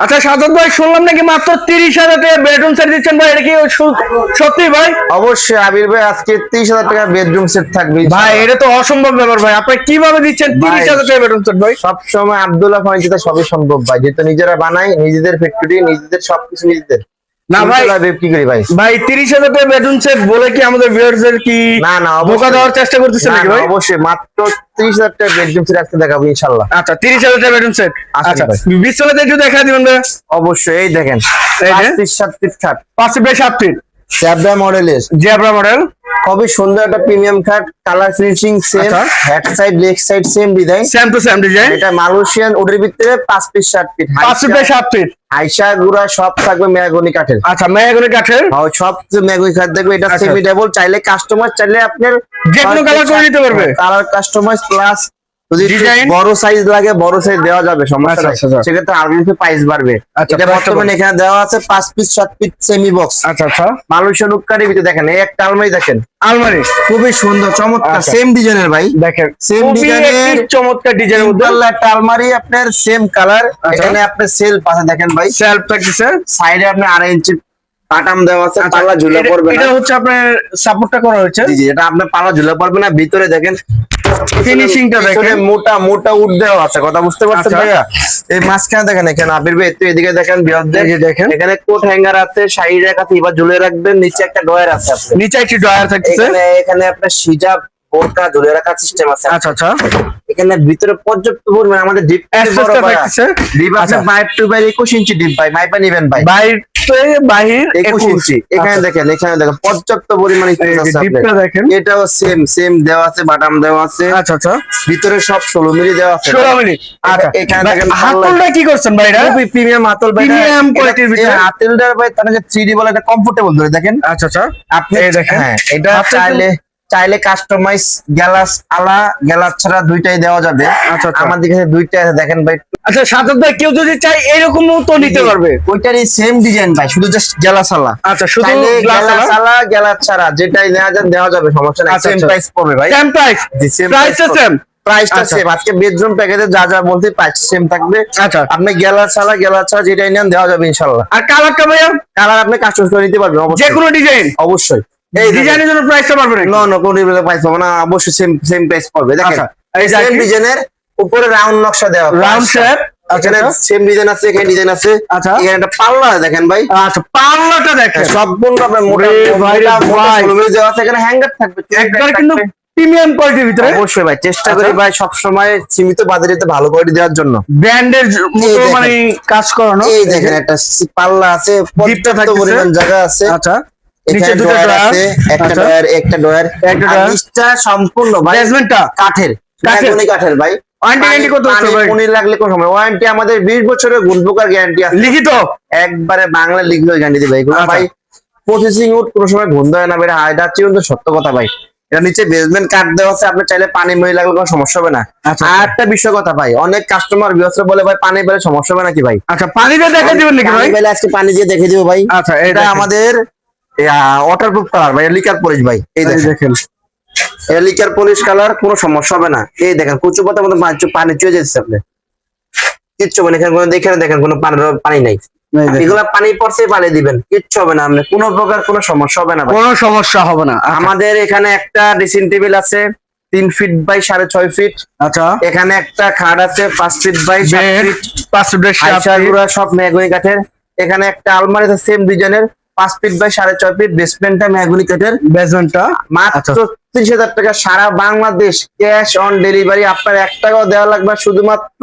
আচ্ছা সাদত ভাই শুনলাম নাকি মাত্র তিরিশ হাজার টাকা বেডরুম সেট দিচ্ছেন ভাই? এটা কি সত্যি ভাই? অবশ্যই আবির ভাই আজকে তিরিশ হাজার টাকা বেডরুম সেট থাকবে ভাই এটা তো অসম্ভব ব্যাপার ভাই। আপনি কীভাবে দিচ্ছেন তিরিশ হাজার টাকা বেডরুম সেট ভাই? সবসময় আবদুল্লাহ ফার্নিচারে সবই সম্ভব ভাই। যেহেতু নিজেরা বানাই নিজেদের ফ্যাক্টরি নিজেদের সবকিছু নিজেদের। না ভাই কি করি ভাই? ভাই তিরিশ হাজার টাকা বেডরুম সেট বলে কি আমাদের কি না না ধোকা দেওয়ার চেষ্টা করতেছে না, নাকি ভাই? অবশ্যই। মাত্র তিরিশ হাজার টাকা বেডরুম সেট আজকে দেখাবো ইনশাল্লাহ। আচ্ছা তিরিশ হাজার টাকা বেডরুম সেট আসেন আচ্ছা বিশ্বনাথে একটু দেখা দিবেন ভাই। অবশ্যই এই দেখেন? পাঁচ ফিট সাত ফিট পাঁচ ফিট বাই সাত ফিট চ্যাবডা মডেলের জেব্রা মডেল খুবই সুন্দর একটা প্রিমিয়াম খাট কালার ফিনিশিং সেম আচ্ছা। Head side leg side same design same to same design এটা মালয়েশিয়ান ওদের ভিতরে পাঁচ পিস সাত পিস পাঁচ ফিট বাই সাত ফিট আইসা গুড়া সব থাকবে মেয়াগনি কাঠের। আচ্ছা ম্যাগনি কাঠের। আর সব ম্যাগনি কাঠ দেখবে এটা আচ্ছা। সেমি ডাবল চাইলে কাস্টমার চাইলে আপনার যে কোনো কালার করে দিতে পারবে? কালার কাস্টমাইজ প্লাস যদি বড় সাইজ লাগে বড় সাইজ দেওয়া যাবে সমস্যা আচ্ছা, নাই। আচ্ছা, আচ্ছা। সেক্ষেত্রে আর প্রাইস বাড়বে। এটা বর্তমানে এখানে দেওয়া আছে পাঁচ পিস সাত পিস সেমি বক্স আচ্ছা আচ্ছা। মালয়েশিয়ান ভিতরে দেখেন এই একটা আলমারি দেখেন। আলমারি। খুবই সুন্দর চমৎকার। সেম ডিজাইনের ভাই। দেখেন। এর- চমৎকার ডিজাইনের মধ্যে একটা আলমারি আপনার সেম কালার। এখানে আপনার দেখেন ভাই। সেলফ সাইডে আড়াই ইঞ্চি পাটাম দেওয়া আছে পাল্লা ঝুলে পড়বে এটা হচ্ছে আপনার সাপোর্টটা করা হয়েছে। জি জি এটা আপনার পাল্লা ঝুলে পড়বে না। ভিতরে দেখেন Finishing টা দেখেন। মোটা মোটা উড দেওয়া আছে কথা বুঝতে পারছেন আচ্ছা। ভাইয়া এই মাঝখানে দেখেন এখানে আবির ভাই একটু এদিকে দেখেন এই দেখেন। এখানে কোট হ্যাঙ্গার আছে শাড়ি কাছে এবার ঝুলে রাখবেন নিচে একটা ডয়ার আছে নিচে একটি ডয়ার এখানে এখানে আপনার সিজাব বোরকা ঝুলে রাখার সিস্টেম আছে। আচ্ছা আচ্ছা। এখানে ভিতরে পর্যাপ্ত পরিমাণে আমাদের ডিপ অ্যাক্সেসটা থাকতেছে ডিপ আছে। আচ্ছা। ফাইভ টু বাই একুশ ইঞ্চি ডিপ ভাই মাইপা নিবেন ভাই বাইর তো বাহির একুশ ইঞ্চি এখানে আচ্ছা। দেখেন এখানে দেখেন পর্যাপ্ত পরিমাণে space আছে ডিপটা দেখেন। এটাও সেম সেম দেওয়া আছে বাটাম দেওয়া আছে। আচ্ছা আচ্ছা। ভিতরে সব ষোলো মিলি দেওয়া আছে। ষোলো মিনিট আচ্ছা। এখানে দেখেন হাতলটা কি করছেন ভাই এটা? খুবই প্রিমিয়াম আতল ভাই। Premium quality র ভিতরে। আতলটার ভাই তার থ্রি ডি বলে একটা কমফোর্টেবল ধরে দেখেন। আচ্ছা আচ্ছা। আপনি এই দেখেন। হ্যাঁ এটা চাইলে চাইলে কাস্টমাইজ গ্যালাস আলা গ্যালাস ছাড়া দুইটাই দেওয়া যাবে। আচ্ছা, আচ্ছা। আমাদের কাছে দুইটা আছে দেখেন ভাই। আচ্ছা সাজাদ ভাই কেউ যদি চাই এরকমও তো নিতে পারবে? ওইটারই সেম ডিজাইন ভাই শুধু জাস্ট গ্যালাস আলা। আচ্ছা শুধু গ্যালাস আলা? গ্যালাস ছাড়া যেটাই নেওয়া যাবে দেওয়া যাবে সমস্যা নাই। আচ্ছা, সেম আচ্ছা। প্রাইস পড়বে ভাই। সেম প্রাইস প্রাইস সেম প্রাইসটা আচ্ছা। সেম আজকে বেডরুম প্যাকেজে যা যা বলতে প্রাইস সেম থাকবে। আচ্ছা। আপনি গ্যালাস আলা গ্যালাস ছাড়া যেটাই নেন দেওয়া যাবে ইনশাল্লাহ আর কালারটা ভাইয়া? কালার আপনি কাস্টমাইজ করে নিতে পারবেন যে অবশ্যই। কোনো ডিজাইন অবশ্যই। এই ডিজাইনের জন্য প্রাইসটা পারবে না নো নো কোন প্রাইস হবে না অবশ্যই সেম সেম প্রাইস পাবে। দেখেন আচ্ছা, এই সেম ডিজাইনের উপরে রাউন্ড নকশা দেওয়া রাউন্ড শেপ এখানে আচ্ছা সেম ডিজাইন আছে এখানে ডিজাইন আছে। আচ্ছা। এখানে একটা পাল্লা দেখেন ভাই। আচ্ছা পাল্লাটা দেখেন। সম্পূর্ণ আপনার মোটা ভাই ভাই। দেওয়া আছে এখানে হ্যাঙ্গার থাকবে একবার কিন্তু প্রিমিয়াম কোয়ালিটির ভিতরে। অবশ্যই ভাই চেষ্টা করি আচ্ছা। ভাই সব সময় সীমিত বাজারে ভালো কোয়ালিটি দেওয়ার জন্য। ব্র্যান্ডের মতো মানে কাজ করানো। এই দেখেন একটা পাল্লা আছে পর্যাপ্ত পরিমাণ জায়গা আছে। আচ্ছা। নিচে দুটো ড্রয়ার একটা আচ্ছা। ডয়ার একটা ডয়ার একটা আর সম্পূর্ণ ভাই বেসমেন্টটা কাঠের কাঠের? ভাই। ওয়ারেন্টি কত পানি লাগলে কোন সময় ওয়ারেন্টি আমাদের 20 বছরের গুণপোকার গ্যারান্টি আছে। লিখিত? একবারে বাংলা লিখলে গ্যারান্টি দিবে। আচ্ছা। ভাই প্রসেসিং উড কোনো সময় গন্ধ হয় না বেটা চিরন্ত সত্য কথা ভাই। এটা নিচে বেসমেন্ট কাট দেওয়া আছে। আপনি চাইলে পানি মই লাগলে কোনো সমস্যা হবে না। আচ্ছা, আর একটা বিষয় কথা ভাই অনেক কাস্টমার বিহস্র বলে ভাই পানি পেলে সমস্যা হবে নাকি ভাই? আচ্ছা পানিটা দেখা দিবেন নাকি ভাই? পানি আজকে পানি দিয়ে দেখে দিব ভাই। আচ্ছা এটা আমাদের ওয়াটারপ্রুফ কালার ভাই লিকার পলিশ ভাই। এই দেখেন। লিকার পলিশ কালার কোনো সমস্যা হবে না। এই দেখেন কুচু পাতার মতো পানি চুয়ে যাচ্ছে আপনি। কিচ্ছু হবে না এখানে কোনো দেখেন দেখেন কোনো পানি পানি নাই। এগুলা পানি পড়ছে পানি দিবেন। কিচ্ছু হবে না আপনি। কোনো প্রকার কোনো সমস্যা হবে না কোনো সমস্যা হবে না। আচ্ছা, আমাদের এখানে একটা ড্রেসিং টেবিল আছে তিন ফিট বাই সাড়ে ছয় ফিট আচ্ছা। এখানে একটা খাট আছে পাঁচ ফিট বাই সাত ফিট পাঁচ গুড়া সব মেহগুনি কাঠের। এখানে একটা আলমারি আছে সেম ডিজাইনের পাঁচ ফিট বাই সাড়ে ছয় ফিট বেসমেন্টটা মেহগুনি কাঠের বেসমেন্টটা মাত্র আচ্ছা। ত্রিশ হাজার টাকা সারা বাংলাদেশ ক্যাশ অন ডেলিভারি আপনার এক টাকাও দেওয়া লাগবে শুধুমাত্র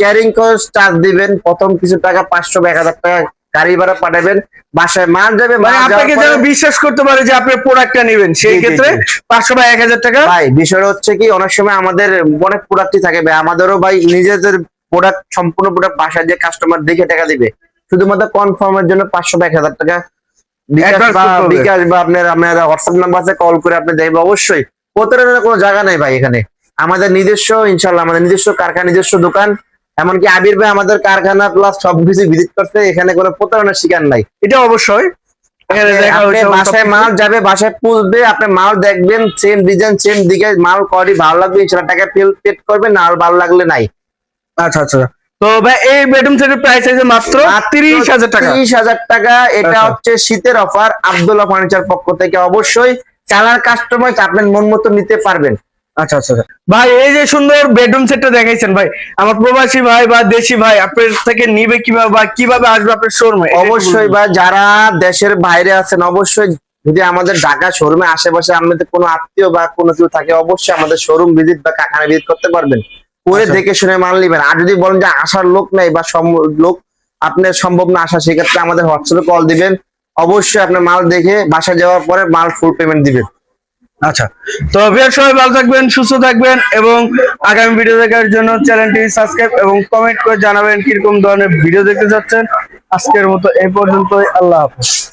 ক্যারিং কস্ট চার্জ দিবেন। প্রথম কিছু টাকা পাঁচশো এক হাজার টাকা গাড়ি ভাড়া পাঠাবেন। বাসায় মাল যাবে মানে আপনাকে যেন বিশ্বাস করতে পারে যে আপনি প্রোডাক্টটা নেবেন সেই ক্ষেত্রে পাঁচশো বা এক হাজার টাকা ভাই বিষয়টা হচ্ছে কি অনেক সময় আমাদের অনেক প্রোডাক্টই থাকে ভাই। আমাদেরও ভাই নিজেদের প্রোডাক্ট সম্পূর্ণ প্রোডাক্ট বাসায় যে কাস্টমার দেখে টাকা দিবে। শুধুমাত্র কনফার্মের জন্য পাঁচশো বা এক হাজার টাকা বিকাশ Advance বা করতে হবে। বিকাশ বা আপনার আপনার হোয়াটসঅ্যাপ নাম্বার আছে কল করে আপনি দেখবে। অবশ্যই প্রতারণার কোনো জায়গা নেই ভাই এখানে। আমাদের নিজস্ব ইনশাল্লাহ আমাদের নিজস্ব কারখানা নিজস্ব দোকান। এমনকি আবির ভাই আমাদের কারখানা প্লাস সবকিছু ভিজিট করতে এখানে কোনো প্রতারণার শিকার নাই। এটা অবশ্যই। বাসায় মাল যাবে বাসায় পুষবে আপনি মাল দেখবেন সেম ডিজাইন সেম দিকে মাল করি ভালো লাগবে ইনশাল্লাহ টাকা পেড করবেন না আর ভালো লাগলে নাই। আচ্ছা আচ্ছা। তো ভাই এই বেডরুম সেটের প্রাইস আছে মাত্র তিরিশ হাজার টাকা। তিরিশ হাজার টাকা। এটা আচ্ছা। হচ্ছে শীতের অফার আব্দুল্লাহ ফার্নিচার পক্ষ থেকে। অবশ্যই কালার কাস্টমাইজ আপনার মন মতো নিতে পারবেন। আচ্ছা আচ্ছা আচ্ছা। ভাই এই যে সুন্দর বেডরুম সেটটা দেখাইছেন ভাই আমার প্রবাসী ভাই বা দেশি ভাই আপনার থেকে নিবে কীভাবে বা কীভাবে আসবে আপনার শোরুমে অবশ্যই বা যারা দেশের বাইরে আছেন অবশ্যই যদি আমাদের ঢাকা শোরুমে আশেপাশে আপনাদের কোনো আত্মীয় বা কোনো কেউ থাকে অবশ্যই আমাদের শোরুম ভিজিট বা কারখানা ভিজিট করতে পারবেন। করে আচ্ছা। দেখে শুনে মাল নিবেন। আর যদি বলেন যে আসার লোক নাই বা লোক আপনার সম্ভব না আসা সেক্ষেত্রে আমাদের হোয়াটসঅ্যাপে কল দিবেন। অবশ্যই আপনার মাল দেখে বাসা যাওয়ার পরে মাল ফুল পেমেন্ট দিবেন। আচ্ছা। তো ভিউয়ার সবাই ভালো থাকবেন সুস্থ থাকবেন এবং আগামী ভিডিও দেখার জন্য চ্যানেলটি সাবস্ক্রাইব এবং কমেন্ট করে জানাবেন কীরকম ধরনের ভিডিও দেখতে চাচ্ছেন। আজকের মতো এই পর্যন্তই। আল্লাহ হাফেজ।